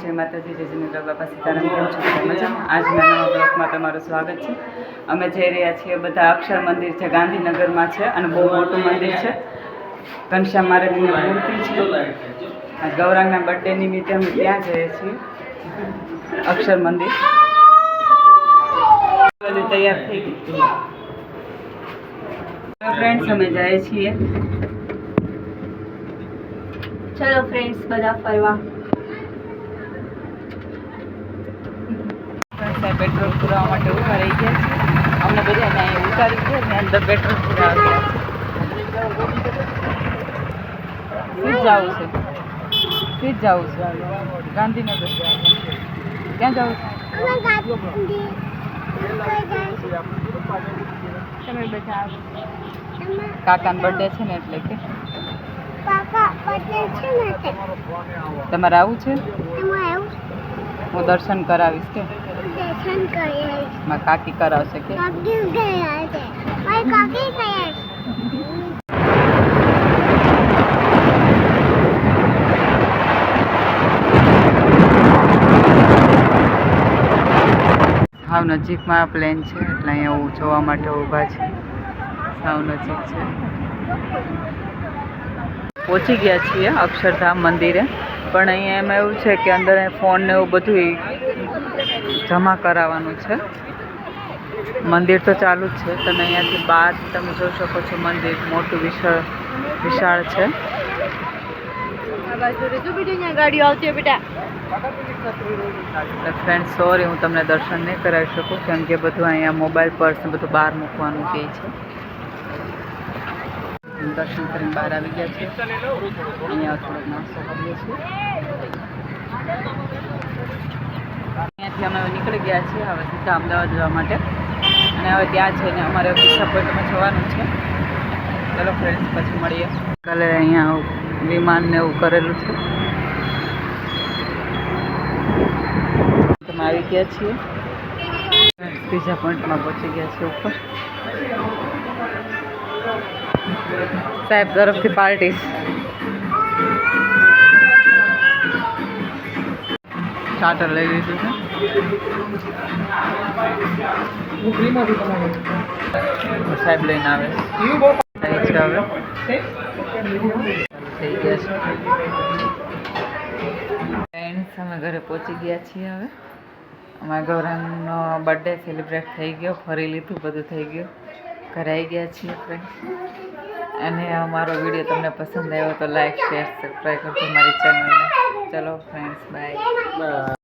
જય માતાજી, જય જિનેન્દ્ર બાપા સીતારામ, કેમ છો? મજામાં? આજના નવા બ્લોકમાં તમારું સ્વાગત છે. અમે જઈ રહ્યા છીએ બધા અક્ષર મંદિર છે, ગાંધીનગરમાં છે અને બહુ મોટું મંદિર છે. ઘનશ્યામ મહારાજની મૂર્તિ છે. ગૌરાંગના બર્થડે નિમિત્તે અમે ત્યાં જઈએ છીએ. અક્ષર મંદિર. બધું તૈયાર થઈ ગઈ ફ્રેન્ડ્સ અમે જઈએ છીએ. ચલો ફ્રેન્ડ્સ બધા ફરવા. સાહેબ પેટ્રોલ પુરાવા માટે ઊભા રહી ગયા છીએ અમને બધાને અહીંયા ઉતારી છે અને અંદર પેટ્રોલ પુરાવા ગયા છે. સીધ જવું છે. સીધ જવું છે. ગાંધીનગર ક્યાં જવું છે? તમે બધા કાકાનો બર્થડે છે ને એટલે કે? તમારે આવું છે? હું દર્શન કરાવીશ કે? દર્શન કરીએ. મારા કાકી કરાવશે કે? કાકી ગયા છે મારી કાકી ગયા છે સાવ નજીકમાં પ્લેન છે એટલે અહીંયા જોવા માટે ઊભા છે. સાવ નજીક છે. પહોંચી ગયા છીએ અક્ષરધામ મંદિરે. પણ અહીંયા એમાં એવું છે કે અંદર ફોન ને એવું બધું જમા કરાવવાનું છે. મંદિર તો ચાલુ જ છે. તમે અહીંયાથી બહાર તમે જોઈ શકો છો મંદિર. મોટું વિશાળ વિશાળ છે. ફ્રેન્ડ સોરી હું તમને દર્શન નહીં કરાવી શકું કેમ કે બધું અહીંયા મોબાઈલ પર્સ બધું બહાર મૂકવાનું કહે છે. દર્શન કરીને બહાર આવી ગયા છે અહીંયા થોડોક નાસ્તો કરીએ છીએ અહીંયાથી અમે હવે નીકળી ગયા છીએ હવે સીધા અમદાવાદ જવા માટે. અને હવે ત્યાં જઈને અમારે પીછા પોઈન્ટમાં જવાનું છે. ચલો ફ્રેન્ડ્સ પછી મળીએ. કાલે અહીંયા વિમાન ને એવું કરેલું છે. તમે આવી ગયા છીએ. બીજા પોઈન્ટમાં પહોંચી ગયા છે ઉપર. સાહેબ, તરફથી પાર્ટી. સ્ટાર્ટર લઈ લીધું છે. સાહેબ લઈને આવે. થઈ ગયા છે. અમે ઘરે પહોંચી ગયા છીએ હવે. અમારા ગૌરાંગનો બર્થડે સેલિબ્રેટ થઈ ગયો. ફરી લીધું બધું થઈ ગયું. ઘરે આવી ગયા છીએ ફ્રેન્ડ અને અમારો વીડિયો તમને પસંદ આવ્યો તો લાઈક શેર સબસ્ક્રાઈબ કરજો મારી ચેનલને ચલો ફ્રેન્ડ્સ બાય